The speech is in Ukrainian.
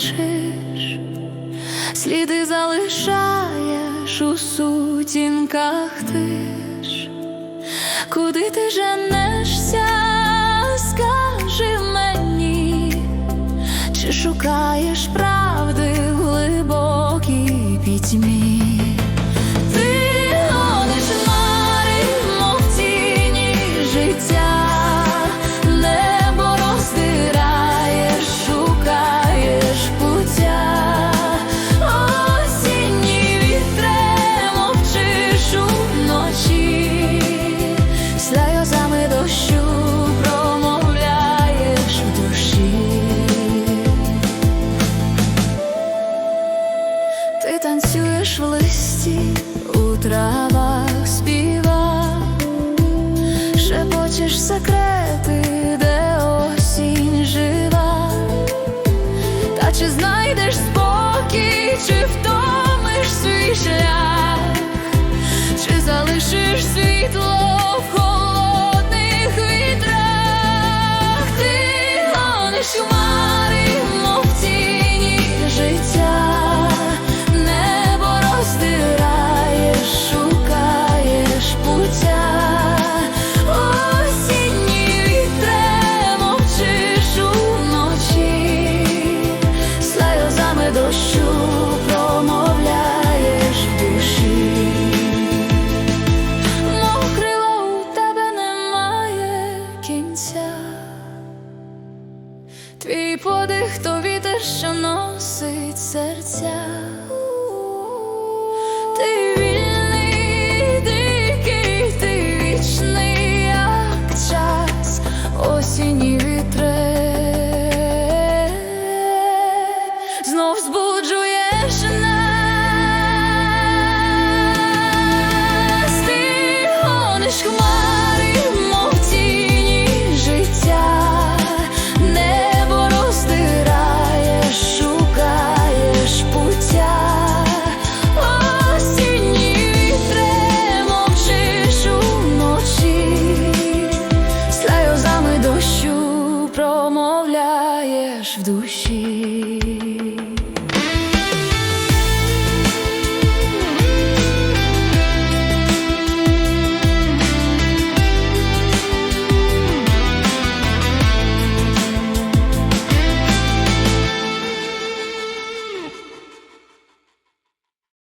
мовчиш, сліди залишаєш у сутінках тиш, куди ти женешся, скажи мені, чи шукаєш правди в глибокій пітьмі? кінця, твій подих то вітер, що носить серця. в душі.